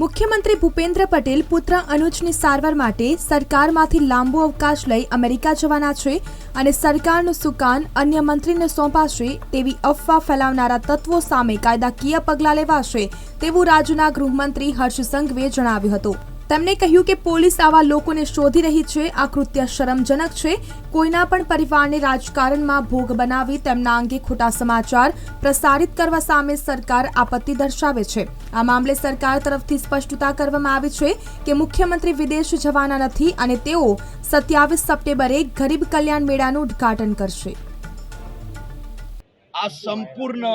મુખ્યમંત્રી ભૂપેન્દ્ર પટેલ પુત્ર અનુજની સારવાર માટે સરકારમાંથી લાંબો અવકાશ લઈ અમેરિકા જવાના છે અને સરકારનું સુકાન અન્ય મંત્રીને સોંપાશે તેવી અફવા ફેલાવનારા તત્વો સામે કાયદાકીય પગલાં લેવાશે તેવું રાજ્યના ગૃહમંત્રી હર્ષ સંઘવીએ જણાવ્યું હતું. તેમણે કહ્યું કે પોલીસ આવા લોકોને શોધી રહી છે, આ કૃત્ય શરમજનક છે. કોઈના પણ પરિવારને રાજકારણમાં ભોગ બનાવી તેમના અંગે ખોટા સમાચાર પ્રસારિત કરવા સામે સરકાર આપત્તિ દર્શાવે છે. આ મામલે સરકાર તરફથી સ્પષ્ટતા કરવામાં આવી છે કે મુખ્યમંત્રી વિદેશ જવાના નથી અને તેઓ સત્યાવીસ સપ્ટેમ્બરે ગરીબ કલ્યાણ મેળાનું ઉદ્ઘાટન કરશે. આ સંપૂર્ણ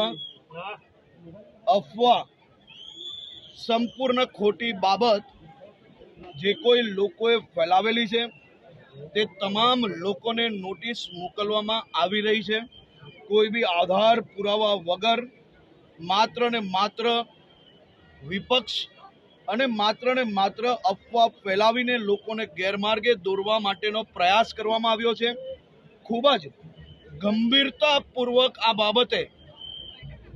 અફવા, સંપૂર્ણ ખોટી બાબત જે કોઈ લોકોએ ફેલાવેલી છે, તે તમામ લોકોને નોટિસ મોકલવામાં આવી રહી છે. કોઈ બી આધાર પુરાવા વગર માત્ર ને માત્ર વિપક્ષ અને માત્ર ને માત્ર અફવા ફેલાવીને લોકોને ગેરમાર્ગે દોરવા માટેનો પ્રયાસ કરવામાં આવ્યો છે. ખૂબ જ ગંભીરતાપૂર્વક આ બાબતે,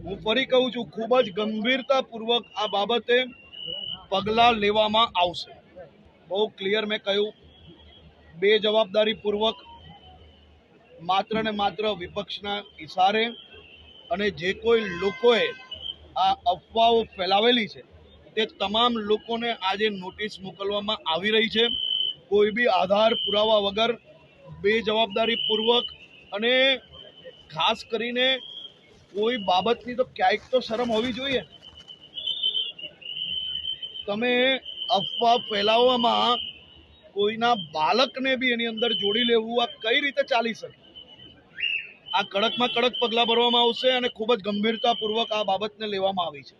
હું ફરી કહું છું, ખૂબ જ ગંભીરતાપૂર્વક આ બાબતે પગલાં લેવામાં આવશે. બહુ ક્લિયર મેં કહ્યું. બે જવાબદારીપૂર્વક માત્ર ને માત્ર વિપક્ષના ઇશારે અને જે કોઈ લોકોએ આ અફવાઓ ફેલાવેલી છે, તે તમામ લોકોને આજે નોટિસ મોકલવામાં આવી રહી છે. કોઈ બી આધાર પુરાવા વગર બે જવાબદારીપૂર્વક અને ખાસ કરીને કોઈ બાબતની તો ક્યાંક તો શરમ હોવી જોઈએ. તમે અફવા ફેલાવવામાં કોઈના બાળકને બી એની અંદર જોડી લેવું, આ કઈ રીતે ચાલી શકે? આ કડકમાં કડક પગલાં ભરવામાં આવશે અને ખૂબ જ ગંભીરતાપૂર્વક આ બાબતને લેવામાં આવી છે.